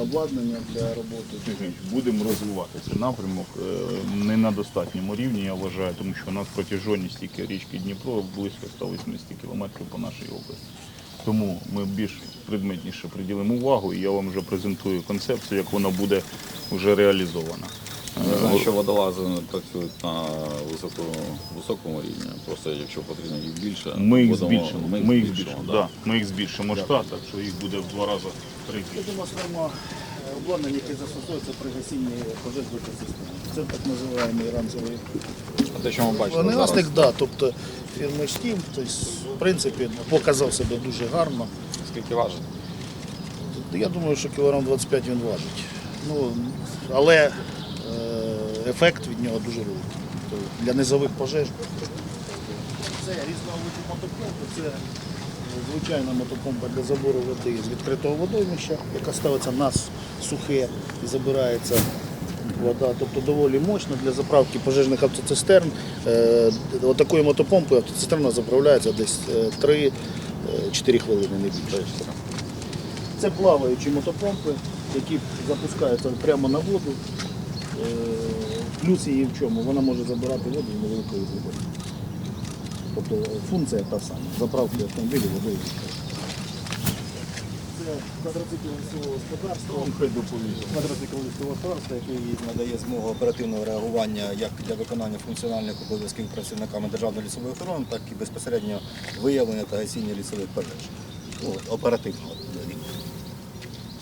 Обладнання для роботи. Будемо розвивати цей напрямок е, не на достатньому рівні, я вважаю, тому що у нас протяжність тільки річки Дніпро близько 180 кілометрів по нашій області. Тому ми більш предметніше приділимо увагу, і я вам вже презентую концепцію, як вона буде вже реалізована. Я знаю, що водолази працюють на високо, високому рівні. Просто якщо потрібно їх більше, Ми їх будемо- збільшимо. Ми їх Ми їх збільшимо, да. Да. Ми їх збільшимо штат, так що їх буде в два рази три. Це демонструємо обладнання, яке застосовується при гасінні пожеж в екосистемі. Це так називаємо ранцевий А те, що ми бачимо зараз, вогнегасник, да, тобто фірми Штім, тобто, в принципі, показав себе дуже гарно. скільки важить? Я думаю, що кілограм 25 він важить. Ну, але е, ефект від нього дуже великий. Тобто Для низових пожеж. Це різновидні мотопомпи, це е, звичайна мотопомпа для забору води з відкритого водоймища, яка ставиться на сухе і забирається вода. Тобто доволі мощна для заправки пожежних автоцистерн. Е, Отакою мотопомпою автоцистерна заправляється десь 3-4 хвилини, не більше. Це плаваючі мотопомпи, які запускаються прямо на воду. Плюс її в чому? Вона може забирати воду з невеликої глибини. Тобто функція та сама. Заправки автомобілів водою. Це квадроцикл лісового господарства. Хай. Квадроцикл лісового господарства, який надає змогу оперативного реагування як для виконання функціональних обов'язків працівниками Державної лісової охорони, так і безпосередньо виявлення та гасіння лісових пожеж. Ну, оперативного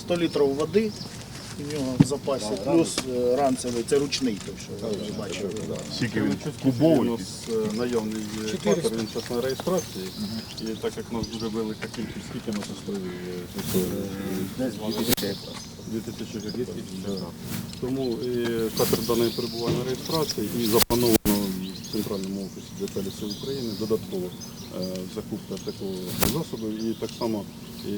100 літрів води у нього в запасі, Да, плюс е, ранцевий, це ручний, той, що ви бачили. Скільки він кубовий. У нас е, наявний фактор, він зараз на реєстрації. І так як у нас дуже велика кількість, скільки ми зустріли? Десь 2000 гектарів. Тому і катер даний перебуває на реєстрації і заплановано Центральному офісі ДП «Ліси України додатково е, закупка такого засобу і так само і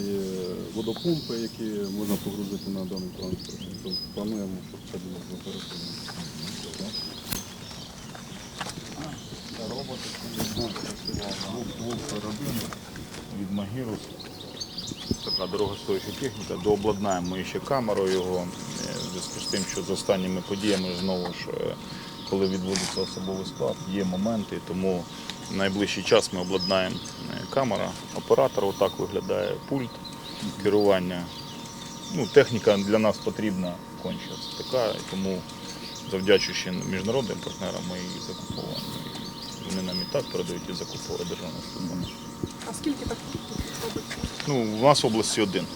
водопомпи, які можна погрузити на даний транспорт. Тобто плануємо, щоб це було оперативно. від Магірус. Така дорогостояча техніка. Дообладнаємо ще камерою його. е, В зв'язку з тим, що з останніми подіями знову ж, е, коли відводиться особовий склад, є моменти, тому в найближчий час ми обладнаємо е, камера, оператор, отак виглядає пульт керування. Ну, техніка для нас потрібна конче така, тому завдячуючи міжнародним партнерам ми її закуповуємо. Вони нам і так передають і закуповує державна служба. А скільки так робиться? Ну, у нас в області один.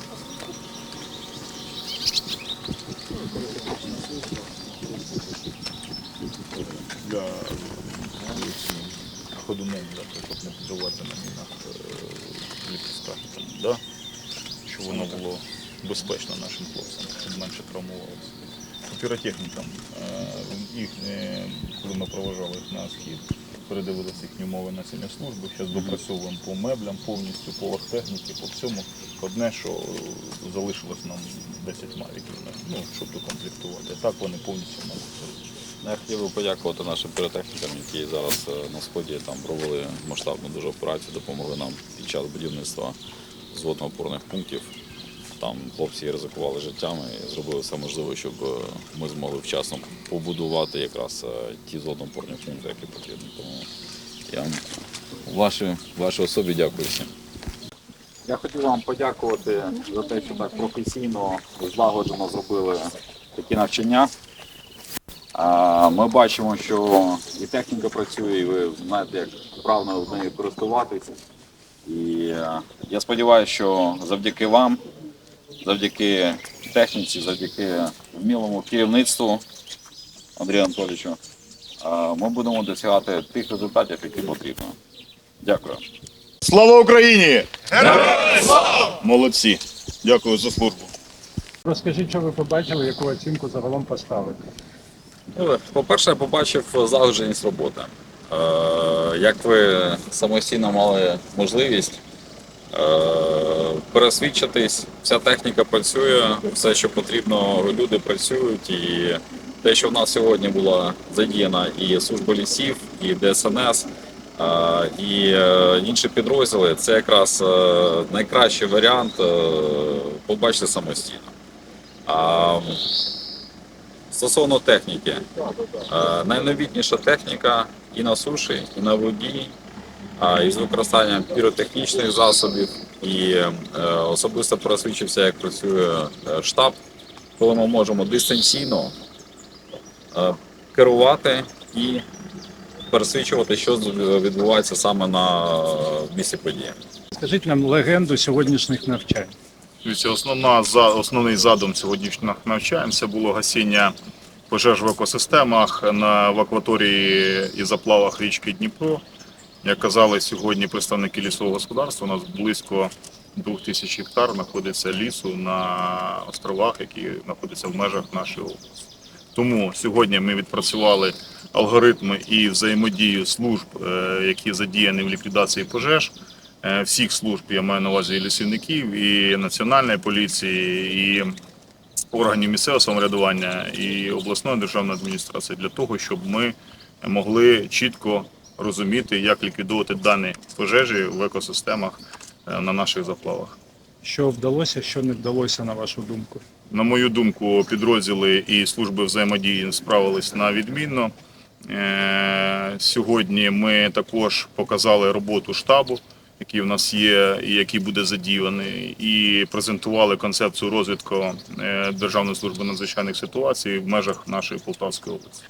Для ходунов, щоб не підривати на мінах е, ліпістка, да? щоб воно було безпечно нашим хлопцям, щоб менше травмувалося. Піротехнікам, е, їх, е, коли ми проважали їх на схід, передивилися їхні умови несення служби, зараз допрацьовуємо по меблям повністю, по оргтехніці, по всьому. Одне, що залишилось нам 10 мавіків, ну, щоб докомплектувати. Так вони повністю все. Я хотів би подякувати нашим піротехнікам, які зараз е, на сході там провели масштабну дуже операцію, допомогли нам під час будівництва зводно-опорних пунктів. Там хлопці ризикували життями і зробили все можливе, щоб е, ми змогли вчасно побудувати якраз е, ті зводно-опорні пункти, які потрібні. Тому я вашій, вашій особі дякую всім. Я хотів вам подякувати за те, що так професійно, злагоджено зробили такі навчання. А, Ми бачимо, що і техніка працює, і ви знаєте, як вправно нею користуватися. І е, я сподіваюся, що завдяки вам, завдяки техніці, завдяки вмілому керівництву Андрію Анатолійовичу, е, ми будемо досягати тих результатів, які потрібно. Дякую. Слава Україні! Молодці! Дякую за службу. Розкажіть, що ви побачили, яку оцінку загалом поставити? Ну, По-перше, я побачив злагодженість роботи. Е, Як ви самостійно мали можливість е, пересвідчитись, вся техніка працює, все, що потрібно, люди працюють. І те, що в нас сьогодні була задіяна і служба лісів, і ДСНС, е, і інші підрозділи, це якраз найкращий варіант побачити самостійно. Стосовно техніки, е, найновітніша техніка і на суші, і на воді, а, із використанням піротехнічних засобів. І е, особисто пересвідчився, як працює е, штаб, коли ми можемо дистанційно керувати і пересвідчувати, що відбувається саме на місці події. Скажіть нам легенду сьогоднішніх навчань. Основна за основний задум сьогоднішніх навчань це було гасіння пожеж в екосистемах на в акваторії і заплавах річки Дніпро. Як казали сьогодні представники лісового господарства, у нас близько 2000 гектар знаходиться лісу на островах, які знаходяться в межах нашої області. Тому сьогодні ми відпрацювали алгоритми і взаємодію служб, е, які задіяні в ліквідації пожеж. Е, Всіх служб я маю на увазі і лісівників, і національної поліції, і органів місцевого самоврядування, і обласної державної адміністрації для того, щоб ми могли чітко розуміти, як ліквідувати дані пожежі в екосистемах е, на наших заплавах. Що вдалося, що не вдалося, на вашу думку? На мою думку, підрозділи і служби взаємодії справились на відмінно. Е, Сьогодні ми також показали роботу штабу, який в нас є і який буде задіяний, і презентували концепцію розвитку е, Державної служби надзвичайних ситуацій в межах нашої Полтавської області.